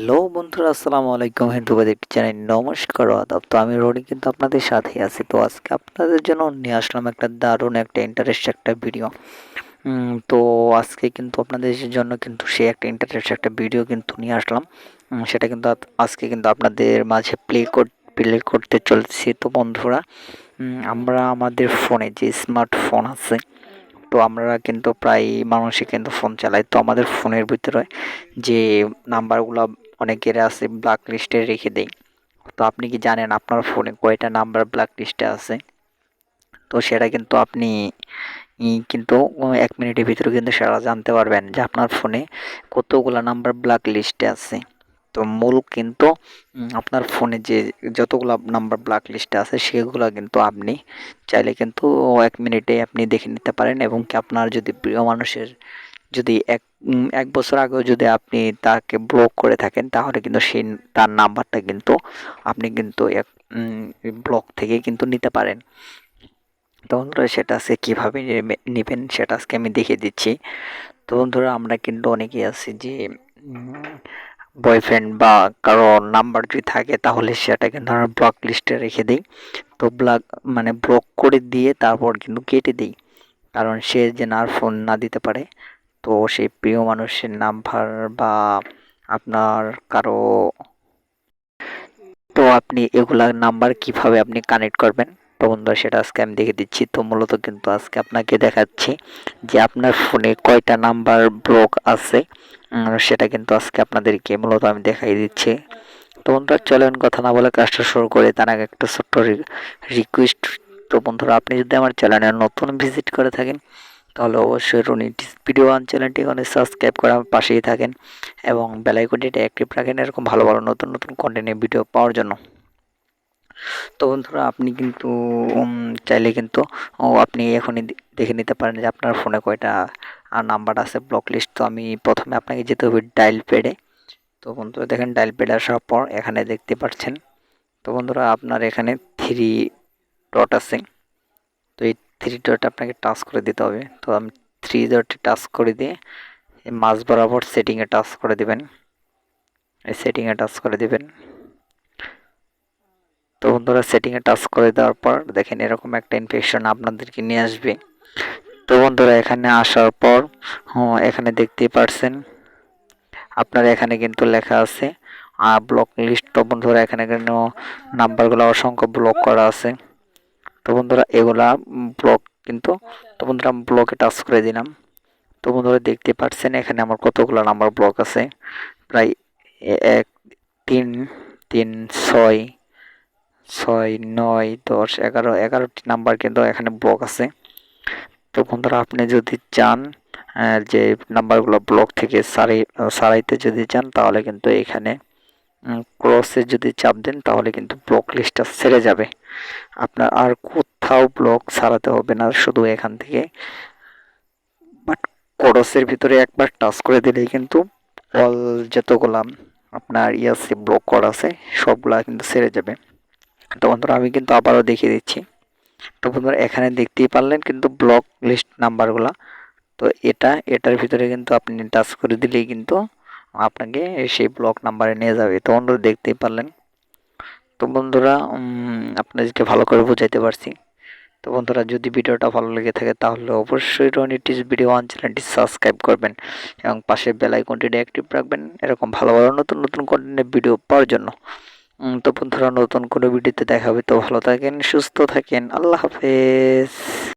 Hello বন্ধুরা, আসসালামু আলাইকুম। হিন্দুবাদ একটি চ্যানেল, নমস্কার আদাব। তো আমি রনি কিন্তু আপনাদের সাথে আছি। তো আজকে আপনাদের জন্য নিয়ে আসলাম একটা দারুণ, একটা ইন্টারেস্ট একটা ভিডিও তো আজকে কিন্তু আপনাদের জন্য কিন্তু সে একটা ইন্টারেস্ট একটা ভিডিও কিন্তু নিয়ে আসলাম। সেটা কিন্তু আজ- আজকে কিন্তু আপনাদের মাঝে প্লে প্লে করতে চলছি। তো বন্ধুরা আমরা আমাদের ফোনে যে স্মার্টফোন আছে, তো আমরা কিন্তু প্রায় মানুষই কিন্তু ফোন চালাই। তো আমাদের ফোনের ভিতরে যে নাম্বারগুলো অনেকের আছে ব্ল্যাক লিস্টে রেখে দেই। তো আপনি কি জানেন আপনার ফোনে কয়টা নাম্বার ব্ল্যাক লিস্টে আছে? তো সেটা কিন্তু আপনি কিন্তু এক মিনিটের ভিতরে কিন্তু সেটা জানতে পারবেন যে আপনার ফোনে কতগুলো নাম্বার ব্ল্যাক লিস্টে আছে। তো মূল কিন্তু আপনার ফোনে যে যতগুলো নাম্বার ব্ল্যাক লিস্টে আছে সেগুলো কিন্তু আপনি চাইলে কিন্তু এক মিনিটে আপনি দেখে নিতে পারেন এবং কি আপনার যদি প্রিয় মানুষের যদি এক এক বছর আগেও যদি আপনি তাকে ব্লক করে থাকেন, তাহলে কিন্তু সেই তার নাম্বারটা কিন্তু আপনি কিন্তু এক ব্লক থেকে কিন্তু নিতে পারেন। তো বন্ধুরা, সেটা আজকে কীভাবে নেবে- নেবেন সেটা আজকে আমি দেখিয়ে দিচ্ছি। তো বন্ধুরা, আমরা কিন্তু অনেকেই আছি যে বয়ফ্রেন্ড বা কারও নাম্বার যদি থাকে, তাহলে সেটা কিন্তু আমরা ব্লক লিস্টে রেখে দিই। তো ব্লক মানে ব্লক করে দিয়ে তারপর কিন্তু কেটে দিই। কারণ সে যেন আর ফোন না দিতে পারে। তো সেই প্রিয় মানুষের নাম্বার বা আপনার কারও তো আপনি এগুলা নাম্বার কীভাবে আপনি কানেক্ট করবেন? তো বন্ধুরা, সেটা আজকে আমি দেখে দিচ্ছি। তো মূলত কিন্তু আজকে আপনাকে দেখাচ্ছি যে আপনার ফোনে কয়টা নাম্বার ব্লক আছে। সেটা কিন্তু আজকে আপনাদেরকে মূলত আমি দেখাই দিচ্ছি। তো বন্ধুরা, চলেন কথা না বলে কাজটা শুরু করে। তার আগে একটা ছোট্ট রিকোয়েস্ট তো বন্ধুরা, আপনি যদি আমার চ্যানেলে নতুন ভিজিট করে থাকেন তাহলে অবশ্যই রনি ভিডিও ওয়ান চ্যানেলটি ওখানে সাবস্ক্রাইব করে আমার পাশেই থাকেন এবং বেলাইকনটিটা অ্যাক্টিভ রাখেন এরকম ভালো ভালো নতুন নতুন কন্টেন্টের ভিডিও পাওয়ার জন্য। তো বন্ধুরা, আপনি কিন্তু চাইলে কিন্তু আপনি এখনই দেখে নিতে পারেন যে আপনার ফোনে কয়টা নাম্বার আছে ব্লক লিস্ট তো আমি প্রথমে আপনাকে যেতে হবে ডায়াল প্যাডে তো বন্ধুরা, দেখেন ডায়াল প্যাডে আসার পর এখানে দেখতে পাচ্ছেন। তো বন্ধুরা, আপনার এখানে থ্রি ডট আছে। তো এই থ্রি ডট আপনাকে টাচ করে দিতে হবে। তো আমি থ্রি ডটে টাচ করে দিয়ে মাঝ বরাবর সেটিংয়ে টাচ করে দিবেন। এই সেটিংয়ে টাচ করে দিবেন। তো বন্ধুরা সেটিংয়ে টাচ করে দেওয়ার পর দেখেন এরকম একটা ইনফেকশন আপনাদেরকে নিয়ে আসবে। তো বন্ধুরা এখানে আসার পর হ্যাঁ, এখানে দেখতেই পারছেন আপনার এখানে কিন্তু লেখা আছে ব্লক লিস্ট তো বন্ধুরা এখানে কিন্তু নাম্বারগুলো অসংখ্য ব্লক করা আছে। তো বন্ধুরা এগুলা ব্লক কিন্তু তো বন্ধুরা ব্লকে টাচ করে দিলাম। তো বন্ধুরা দেখতে পাচ্ছেন এখানে আমার কতগুলো নাম্বার ব্লক আছে। প্রায় এক তিন তিন ছয় ছয় নয় দশ এগারো এগারোটি নাম্বার কিন্তু এখানে ব্লক আছে। তো বন্ধুরা আপনি যদি চান যে নাম্বারগুলো ব্লক থেকে সারাই সারাইতে যদি চান তাহলে কিন্তু এখানে ক্রসে যদি চাপ দেন, তাহলে কিন্তু ব্লক লিস্টটা ছেড়ে যাবে। আপনার আর কোথাও ব্লক সারাতে হবে না, শুধু এখান থেকে। বাট ক্রসের ভিতরে একবার টাচ করে দিলেই কিন্তু অল যতগুলা আপনার ইয়াসি ব্লক করা আছে, সবগুলা কিন্তু ছেড়ে যাবে। তো বন্ধুরা, আমি কিন্তু আবারও দেখিয়ে দিচ্ছি। তো বন্ধুরা, এখানে দেখতেই পারলেন কিন্তু ব্লক লিস্ট নাম্বারগুলো তো এটা, এটার ভিতরে কিন্তু আপনি টাচ করে দিলেই কিন্তু আপনাকে সেই ব্লক নাম্বারে নিয়ে যাবে। তো বন্ধুরা দেখতেই পারলেন। তো বন্ধুরা আপনাদেরকে ভালো করে বোঝাইতে পারছি। তো বন্ধুরা, যদি ভিডিওটা ভালো লেগে থাকে, তাহলে অবশ্যই রনিটিস ভিডিও ওয়ান চ্যানেলটি সাবস্ক্রাইব করবেন এবং পাশে বেল আইকনটি অ্যাক্টিভ রাখবেন। এরকম ভালো ভালো নতুন নতুন কন্টেন্টের ভিডিও পাওয়ার জন্য। তো বন্ধুরা, নতুন কোনো ভিডিওতে দেখা হবে, তো ভালো থাকেন, সুস্থ থাকেন। আল্লাহ হাফেজ।